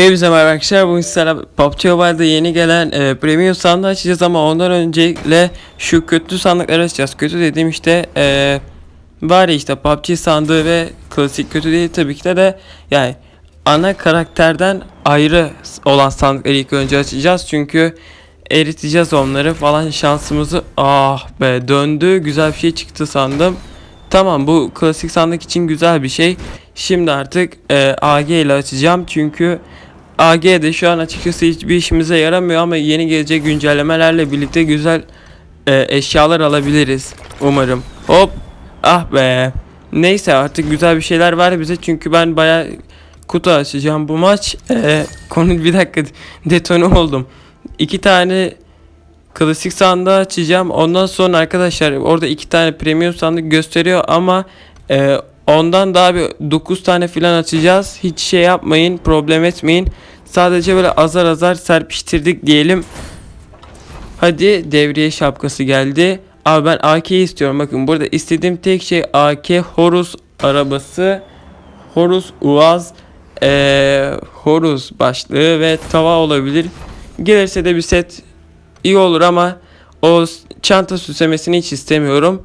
Hepinize merhaba arkadaşlar. Bugün sizlerle PUBG Mobile'da yeni gelen e, premium sandığı açacağız ama ondan öncelikle şu kötü sandıkları açacağız. Kötü dediğim işte e, var ya işte PUBG sandığı ve klasik kötü değil tabii ki de de yani ana karakterden ayrı olan sandıkları ilk önce açacağız. Çünkü eriteceğiz onları falan şansımızı ah be döndü güzel bir şey çıktı sandım. Tamam bu klasik sandık için güzel bir şey. Şimdi artık e, AG ile açacağım çünkü AG'de şu an açıkçası hiçbir işimize yaramıyor ama yeni gelecek güncellemelerle birlikte güzel e, eşyalar alabiliriz umarım. Hop ah be. Neyse artık güzel bir şeyler var bize çünkü ben baya kutu açacağım bu maç. E, konu bir dakika detone oldum. İki tane klasik sandığı açacağım. Ondan sonra arkadaşlar orada iki tane premium sandık gösteriyor ama e, ondan daha bir 9 tane filan açacağız. Hiç şey yapmayın, problem etmeyin. Sadece böyle azar azar serpiştirdik diyelim. Hadi devriye şapkası geldi. Abi ben AK'yi istiyorum. Bakın burada istediğim tek şey AK Horus arabası. Horus Uaz eee Horus başlığı ve tava olabilir. Gelirse de bir set iyi olur ama o çanta süslemesini hiç istemiyorum.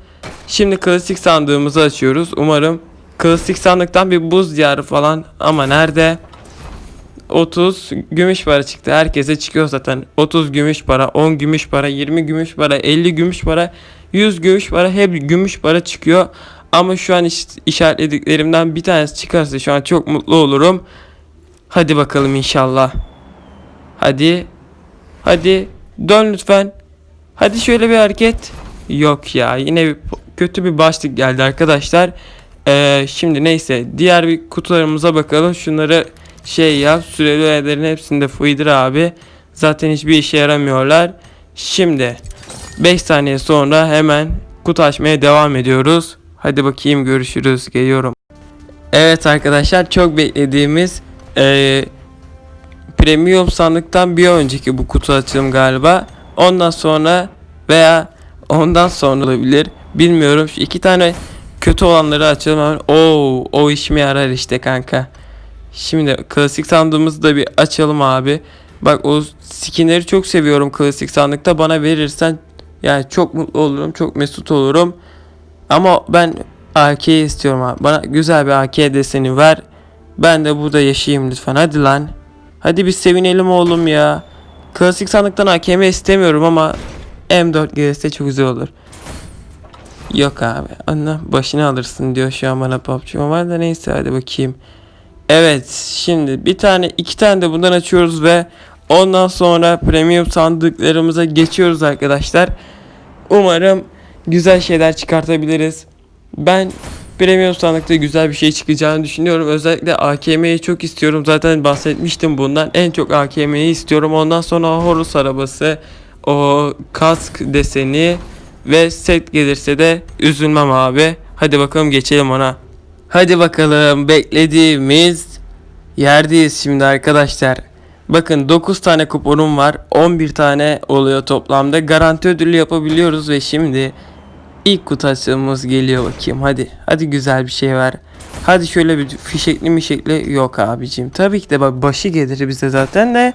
Şimdi klasik sandığımızı açıyoruz. Umarım klasik sandıktan bir buz diyarı falan ama nerede? 30 gümüş para çıktı. Herkese çıkıyor zaten. 30 gümüş para, 10 gümüş para, 20 gümüş para, 50 gümüş para, 100 gümüş para hep gümüş para çıkıyor. Ama şu an iş- işaretlediklerimden bir tanesi çıkarsa şu an çok mutlu olurum. Hadi bakalım inşallah. Hadi. Hadi. Dön lütfen. Hadi şöyle bir hareket. Yok ya yine bir, kötü bir başlık geldi arkadaşlar. Ee, şimdi neyse diğer bir kutularımıza bakalım. Şunları şey yap süreli öğelerin hepsinde fıydır abi. Zaten hiçbir işe yaramıyorlar. Şimdi 5 saniye sonra hemen kutu açmaya devam ediyoruz. Hadi bakayım görüşürüz geliyorum. Evet arkadaşlar çok beklediğimiz eee, premium sandıktan bir önceki bu kutu açılım galiba. Ondan sonra veya ondan sonra olabilir. Bilmiyorum. Şu iki tane kötü olanları açalım hemen. Oo, o işime yarar işte kanka. Şimdi klasik sandığımızı da bir açalım abi. Bak o skinleri çok seviyorum klasik sandıkta. Bana verirsen yani çok mutlu olurum. Çok mesut olurum. Ama ben AK istiyorum abi. Bana güzel bir AK deseni ver. Ben de burada yaşayayım lütfen. Hadi lan. Hadi bir sevinelim oğlum ya. Klasik sandıktan AKM istemiyorum ama M4 gelirse çok güzel olur. Yok abi. Anla başını alırsın diyor şu an bana PUBG Mobile da neyse hadi bakayım. Evet şimdi bir tane iki tane de bundan açıyoruz ve ondan sonra premium sandıklarımıza geçiyoruz arkadaşlar. Umarım güzel şeyler çıkartabiliriz. Ben premium sandıkta güzel bir şey çıkacağını düşünüyorum. Özellikle AKM'yi çok istiyorum. Zaten bahsetmiştim bundan. En çok AKM'yi istiyorum. Ondan sonra Horus arabası, o kask deseni ve set gelirse de üzülmem abi. Hadi bakalım geçelim ona. Hadi bakalım beklediğimiz yerdeyiz şimdi arkadaşlar. Bakın 9 tane kuponum var. 11 tane oluyor toplamda. Garanti ödülü yapabiliyoruz ve şimdi ilk kutu açılımımız geliyor bakayım. Hadi. Hadi güzel bir şey ver. Hadi şöyle bir fişekli mişekli yok abicim. Tabii ki de bak başı gelir bize zaten de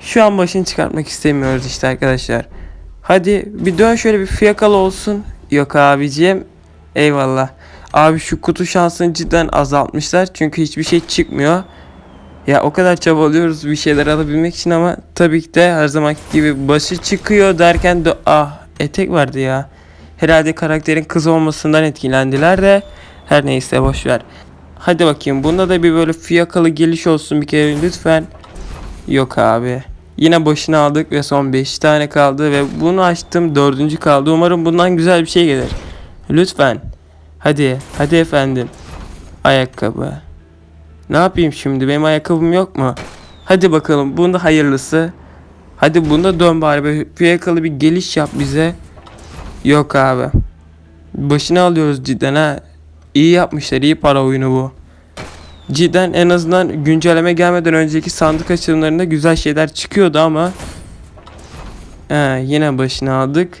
şu an başını çıkartmak istemiyoruz işte arkadaşlar. Hadi bir dön şöyle bir fiyakalı olsun. Yok abicim. Eyvallah. Abi şu kutu şansını cidden azaltmışlar. Çünkü hiçbir şey çıkmıyor. Ya o kadar çabalıyoruz bir şeyler alabilmek için ama tabii ki de her zamanki gibi başı çıkıyor derken de ah etek vardı ya. Herhalde karakterin kız olmasından etkilendiler de her neyse boş ver. Hadi bakayım bunda da bir böyle fiyakalı geliş olsun bir kere lütfen. Yok abi. Yine başını aldık ve son 5 tane kaldı ve bunu açtım dördüncü kaldı. Umarım bundan güzel bir şey gelir. Lütfen. Hadi, hadi efendim. Ayakkabı. Ne yapayım şimdi? Benim ayakkabım yok mu? Hadi bakalım. Bunda hayırlısı. Hadi bunda dön bari. Böyle fiyakalı bir geliş yap bize. Yok abi. Başını alıyoruz cidden ha. İyi yapmışlar. iyi para oyunu bu. Cidden en azından güncelleme gelmeden önceki sandık açılımlarında güzel şeyler çıkıyordu ama He, yine başını aldık.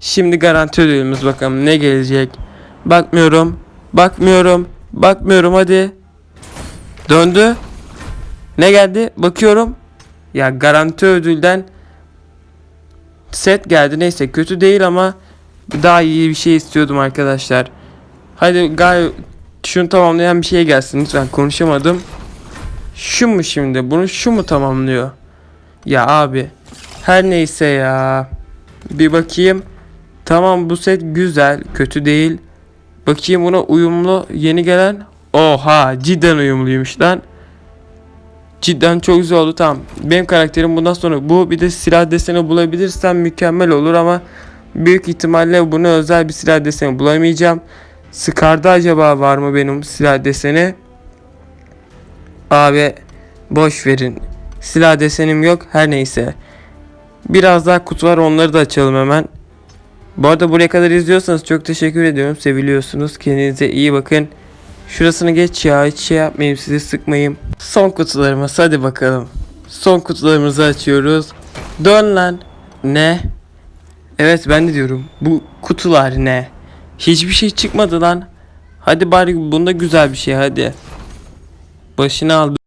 Şimdi garanti ödülümüz bakalım ne gelecek. Bakmıyorum. Bakmıyorum. Bakmıyorum hadi. Döndü. Ne geldi? Bakıyorum. Ya garanti ödülden set geldi. Neyse kötü değil ama daha iyi bir şey istiyordum arkadaşlar. Hadi gay şunu tamamlayan bir şey gelsin lütfen konuşamadım. Şu mu şimdi? Bunu şu mu tamamlıyor? Ya abi. Her neyse ya. Bir bakayım. Tamam bu set güzel. Kötü değil. Bakayım buna uyumlu yeni gelen. Oha cidden uyumluymuş lan. Cidden çok güzel oldu tamam. Benim karakterim bundan sonra bu bir de silah deseni bulabilirsem mükemmel olur ama büyük ihtimalle bunu özel bir silah deseni bulamayacağım. Scar'da acaba var mı benim silah deseni? Abi boş verin. Silah desenim yok her neyse. Biraz daha kutu var onları da açalım hemen. Bu arada buraya kadar izliyorsanız çok teşekkür ediyorum. Seviliyorsunuz. Kendinize iyi bakın. Şurasını geç ya. Hiç şey yapmayayım sizi sıkmayayım. Son kutularımız hadi bakalım. Son kutularımızı açıyoruz. Dön lan. Ne? Evet ben de diyorum. Bu kutular ne? Hiçbir şey çıkmadı lan. Hadi bari bunda güzel bir şey hadi. Başını al.